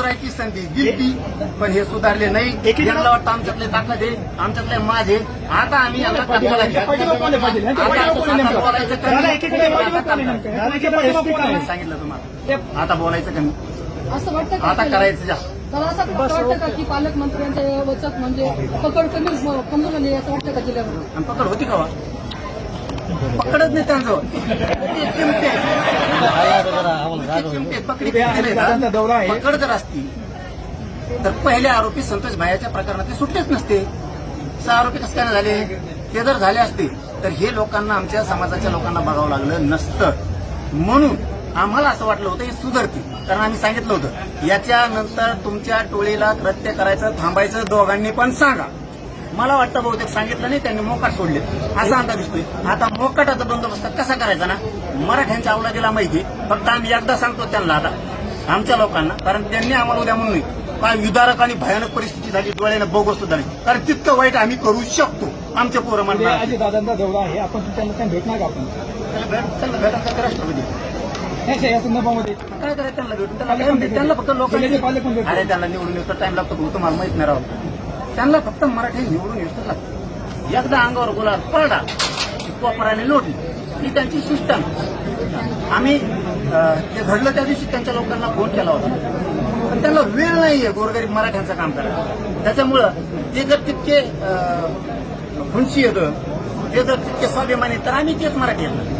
सुधारायची संधी दिली पण हे सुधारले नाही. एकीकडे- यांना वाटतं आमच्यातले ताकद आहे आमच्यातले माझे आता आम्ही यांना बोलायचं. सांगितलं तुम्हाला. आता बोलायचं कमी. असं वाटतं आता? करायचं जास्त तर असं वाटतं का की पालकमंत्र्यांचे वचक म्हणजे पकड कमी कमजोर झाली असं वाटतं का जिल्ह्यामध्ये? पकड होती का वा? पकडच नाही पकडी? दौरा जर असती तर पहिले आरोपी संतोष भायाच्या प्रकरणात ते सुटलेच नसते. सहा आरोपी कसं काय झाले? ते जर झाले असते तर हे लोकांना आमच्या समाजाच्या लोकांना बघावं लागलं नसतं. म्हणून आम्हाला असं वाटलं होतं हे सुधारतील. कारण आम्ही सांगितलं होतं याच्यानंतर तुमच्या टोळीला कृत्य करायचं थांबायचं दोघांनी पण सांगा. मला वाटतं बहुतेक सांगितलं नाही त्यांनी मोकाट सोडले असा अंदाज दिसतोय. आता मोकाटाचा बंदोबस्त कसा करायचा ना? मराठ्यांच्या अवलादीला माहिती फक्त आम्ही एकदा सांगतो त्यांना आता आमच्या लोकांना कारण त्यांनी आम्हाला उद्या म्हणून काय विदारक आणि भयानक परिस्थिती झाली डोळ्यानं बघू सुद्धा नाही कारण तितकं वाईट आम्ही करू शकतो आमच्या पोरं म्हणणार दादांचा दौरा आहे. आपण त्यांना भेटणार का आपण? त्याला भेट- राष्ट्रपती. ह्याच्या या संदर्भामध्ये. काय करायचं त्यांना भेटून? त्यांना फक्त लोकांनी. अरे त्यांना निवडून येतो टाइम लागतो तुम्हाला माहीत नाही राहू त्यांना फक्त मराठी निवडून येतो लागतं एकदा अंगावर गुलाल पडला कोपराने लोटली. ही त्यांची सिस्टम आम्ही ते घडलं त्या दिवशी त्यांच्या लोकांना फोन केला होता. पण त्यांना वेळ नाहीये गोरगरीब मराठ्यांचं काम करायला. त्याच्यामुळं ते जर तितके खुंशी येतं ते जर तितके स्वाभिमानी तर आम्ही तेच मराठी आहेत.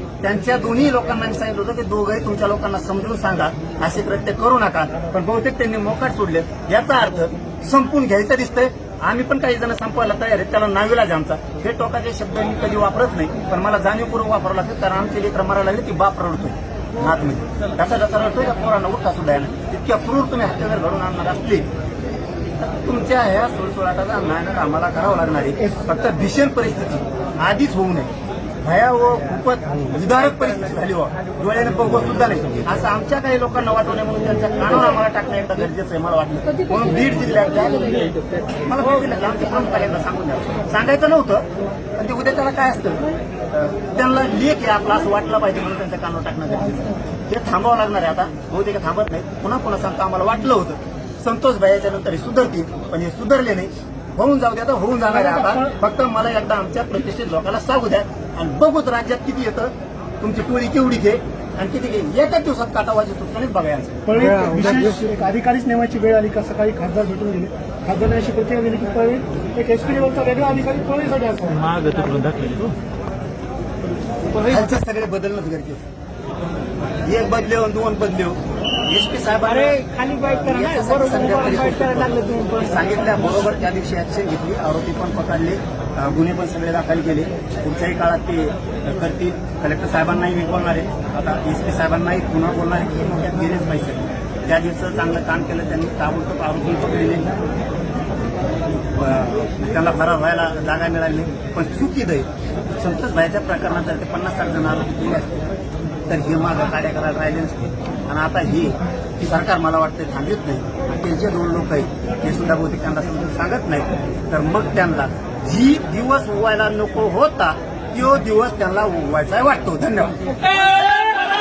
त्यांच्या दोन्ही लोकांना मी सांगितलं होतं की दोघंही तुमच्या लोकांना समजून सांगा. असे कृत्य करू नका. पण बहुतेक त्यांनी मोकाट सोडले याचा अर्थ संपून घ्यायचं दिसतंय. आम्ही पण काही जण संपवायला तयार आहेत. त्याला नाविलाज आमचा. हे टोकाचे शब्द मी कधी वापरत नाही पण मला जाणीवपूर्वक वापरावं लागतं कारण आमचे लेकर मरायला लागले ती बाप रडतोय. नातमध्ये म्हणजे. कसा कसा रडतोय का पोरांना उठा सुद्धा येणार इतक्या क्रूर तुम्ही हत्यावर घडून आणणार असले तुमच्या ह्या सुळसुळाटाचा नायनाट आम्हाला करावं लागणार आहे. फक्त भीषण परिस्थिती. आधीच होऊ नये. भयावह खूपच विदारक परिस्थिती झाली व डोळ्याने बघत सुद्धा नाही. असं आमच्या काही लोकांना वाटू नये म्हणून त्यांच्या कानावर आम्हाला टाकणं एकदा गरजेचं आहे मला वाटलं. म्हणून बीड जिल्ह्यात मला बीड जिल्ह्यात आमच्या प्रमुखाला सांगून द्या. सांगायचं नव्हतं पण ते उद्या त्याला काय असतं? त्यांना लेख आहे आपला असं वाटलं पाहिजे म्हणून त्यांच्या कानावर टाकणं गरजेचं आहे. हे थांबावं लागणार आहे आता. बहुतेक थांबत नाही पुन्हा पुन्हा सांगतो आम्हाला वाटलं होतं. संतोष भाईच्या नंतर हे सुधारतील पण हे सुधारले नाही. होऊन जाऊ द्या तर होऊन जाणार आहे आता. फक्त मला एकदा आमच्या प्रतिष्ठित लोकांना सांगू द्या. आणि बघूच राज्यात किती येतं. तुमची टोळी केवढी घे आणि किती घे. एकाच दिवसात काटावाजी तुटण्याच बघायचं अधिकारीच नेमायची वेळ आली का सकाळी खासदार भेटून गेले. खासदारांनी अशी प्रतिक्रिया दिली की पळी एक एसपी लेवलचा वेगळा अधिकारी पळीसाठी खालचे सगळे बदलणंच गरजेचं एक बदले हो, दोन बदले एस पी साहेब अरे खाली बाईट करा ना. बरोबर बाईट करायला लागलं तुम्ही पण. सांगितल्या बरोबर त्या दिवशी ऍक्शन घेतली. आरोपी पण पकडले. गुन्हे पण सगळे दाखल केले. पुढच्याही काळात ते करतील. कलेक्टर साहेबांनाही मी बोलणार आहे. आता एस पी साहेबांनाही पुन्हा बोलणार आहे की मोठ्यात गेलेच पाहिजे ज्या दिवसाचं चांगलं काम केलं त्यांनी ताबडतोब आरोपी पकडले. त्यांना फरार व्हायला जागा मिळाली. नाही. पण चुकीत आहे संतोष भाईच्या प्रकरणात जर ते पन्नास साठ जण आरोपी केले असते तर हे मागं कार्य करायला राहिले नसते. आणि आता हे सरकार मला वाटतं थांबत नाही. आणि त्यांचे दोन लोक आहेत ते सुद्धा बहुतेक त्यांना समजून सांगत नाही तर मग त्यांना जी दिवस उवायला नको होता तो दिवस त्यांना उगवायचा वाटतो. धन्यवाद.